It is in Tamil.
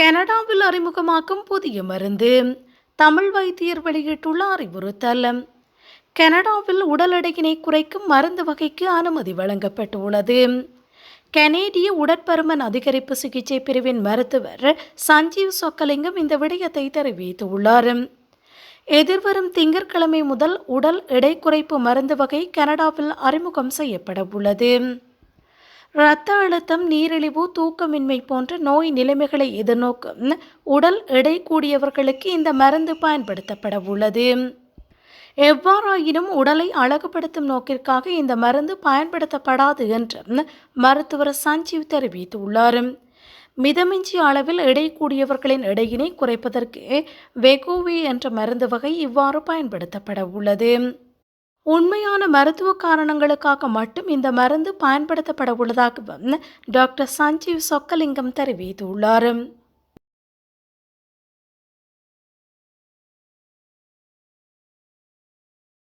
கனடாவில் அறிமுகமாக்கும் புதிய மருந்து. தமிழ் வைத்தியர் வெளியிட்டுள்ள அறிவுறுத்தல். கனடாவில் உடல் எடையினை குறைக்கும் மருந்து வகைக்கு அனுமதி வழங்கப்பட்டுள்ளது. கனேடிய உடற்பருமன் அதிகரிப்பு சிகிச்சை பிரிவின் மருத்துவர் சஞ்சீவ் சொக்கலிங்கம் இந்த விடயத்தை தெரிவித்துள்ளார். எதிர்வரும் திங்கட்கிழமை முதல் உடல் எடை குறைப்பு மருந்து வகை கனடாவில் அறிமுகம் செய்யப்பட உள்ளது இரத்த அழுத்தம் நீரிழிவு தூக்கமின்மை போன்ற நோய் நிலைமைகளை எதிர்நோக்கும் உடல் எடை கூடியவர்களுக்கு இந்த மருந்து பயன்படுத்தப்பட உள்ளது. எவ்வாறாயினும் உடலை அழகுபடுத்தும் நோக்கிற்காக இந்த மருந்து பயன்படுத்தப்படாது என்று மருத்துவர் சஞ்சீவ் தெரிவித்துள்ளார். மிதமிஞ்சி அளவில் எடை கூடியவர்களின் எடையினை குறைப்பதற்கு வெகோவி என்ற மருந்து வகை இவ்வாறு பயன்படுத்தப்பட உள்ளது. உண்மையான மருத்துவ காரணங்களுக்காக மட்டும் இந்த மருந்து பயன்படுத்தப்பட உள்ளதாகவும் டாக்டர் சஞ்சீவ் சொக்கலிங்கம் தெரிவித்துள்ளார்.